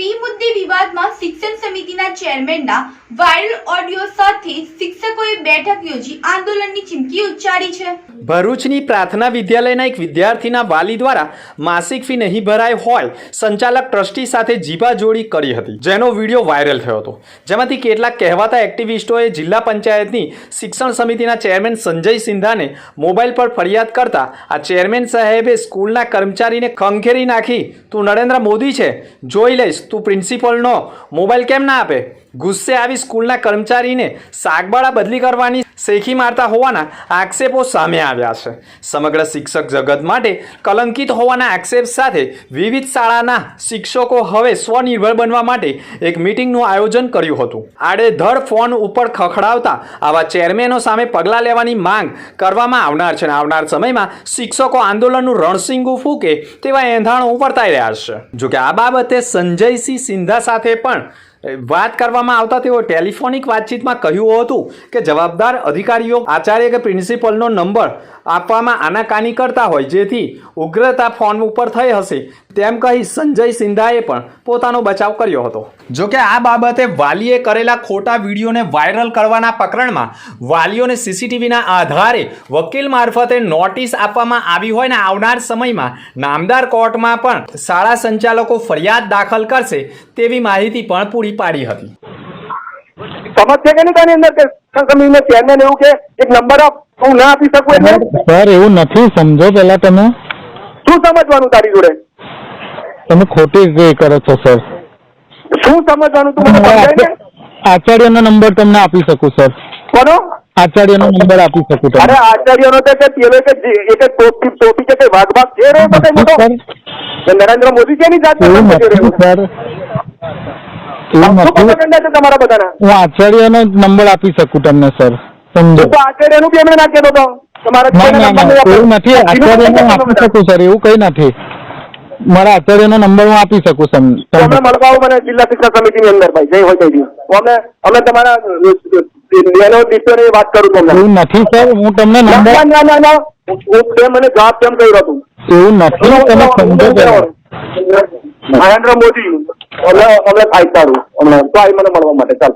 Fee મુદ્દે વિવાદમાં શિક્ષણ સમિતિના ચેરમેનના વાયરલ ઓડિયો સાથે શિક્ષકોએ બેઠક યોજી આંદોલનની ચીમકી ઉચ્ચારી છે. ભરૂચની પ્રાર્થના વિદ્યાલયના એક વિદ્યાર્થીના વાલી દ્વારા માસિક ફી નહીં ભરાય હોય સંચાલક ટ્રસ્ટી સાથે જીબાજોડી કરી હતી, જેનો વીડિયો વાયરલ થયો હતો. જેમાંથી કેટલાક કહેવાતા એક્ટિવિસ્ટોએ જિલ્લા પંચાયતની શિક્ષણ સમિતિના ચેરમેન સંજય સિંધાને મોબાઈલ પર ફરિયાદ કરતા આ ચેરમેન સાહેબે સ્કૂલના કર્મચારીને ખંખેરી નાખી, તું નરેન્દ્ર મોદી છે, જોઈ લઈશ તું પ્રિન્સિપલનો મોબાઈલ કેમ ના આપે? ગુસ્સે આવી સ્કૂલના કર્મચારીને સાગબાળા બદલી કરવાની શેખી મારતા હોવાના આક્ષેપો સામે આવ્યા છે. સમગ્ર શિક્ષક જગત માટે કલંકિત હોવાના આક્ષેપ સાથે વિવિધ શાળાના શિક્ષકો હવે સ્વનિર્ભર બનવા માટે એક મિટિંગનું આયોજન કર્યું હતું. આડેધડ ફોન ઉપર ખખડાવતા આવા ચેરમેનો સામે પગલાં લેવાની માંગ કરવામાં આવનાર છે અને આવનાર સમયમાં શિક્ષકો આંદોલનનું રણસિંગું ફૂકે તેવા એંધાણો વર્તાઈ રહ્યા છે. જોકે આ બાબતે સંજયસિંહ સિંધા સાથે પણ વાત કરવામાં આવતા તેઓ ટેલિફોનિક વાતચીતમાં કહ્યું હતું કે જવાબદાર અધિકારીઓ આચાર્ય કે પ્રિન્સિપલનો નંબર આપવામાં આનાકાની કરતા હોય, જેથી ઉગ્રતા ફોન ઉપર થઈ હશે. તેમ કહી સંજય સિંધાએ પણ પોતાનો બચાવ કર્યો હતો. જોકે આ બાબતે વાલીએ કરેલા ખોટા વિડીયોને વાયરલ કરવાના પ્રકરણમાં વાલીઓને સીસીટીવીના આધારે વકીલ મારફતે નોટિસ આપવામાં આવી હોય ને આવનાર સમયમાં નામદાર કોર્ટમાં પણ શાળા સંચાલકો ફરિયાદ દાખલ કરશે તેવી માહિતી પણ પૂરી પાડી હતી. સમજ છે કે નહીં તારી અંદર કે કંપનીનો ચેરમેન એવું કે એક નંબર આપ હું ના આપી શકું એટલે સર એવું નથી. સમજો પેલા તમે. શું સમજવાનું તારી જોડે? તમે ખોટી કરો છો સર. શું સમજવાનું તું મને સમજાય ને? આચાર્યનો નંબર તમને આપી શકું સર. કોનો? આચાર્યનો નંબર આપી શકું અરે તમને આચાર્યનો તો કે પેલો કે એક ટોપી ટોપી કે વાઘ ભાગ છે રે મોટો કે નરેન્દ્ર મોદી છે ની. નથી સર. એવું નથી છે તમારા બધાના? હું આચાર્યનો નંબર આપી શકું તમને સર. સમજો. તો આચાર્યનું બી એમણે ના કહેતો હતો તમારા ના ના ચેનલના ના નંબર એવું નથી. આચાર્યનો હું આપી શકું સર એવું કઈ નથી. મારા આચાર્યનો નંબર હું આપી શકું તો તમને. મળવા આવો મને જિલ્લા શિક્ષણ સમિતિની અંદર ભાઈ. જય હોય કઈ દી અમે અમે તમારા બેનો દીકરીની વાત કરું તમને. એવું નથી સર. હું તમને નંબર ના ના ના. હું તે મને જવાબ કેમ કહ્યું હતું એવું નથી તમે સમજો નરેન્દ્ર મોદી અમે અમને ફાઈવ સારું હમણાં તો આવી મને મળવા માટે. ચાલ.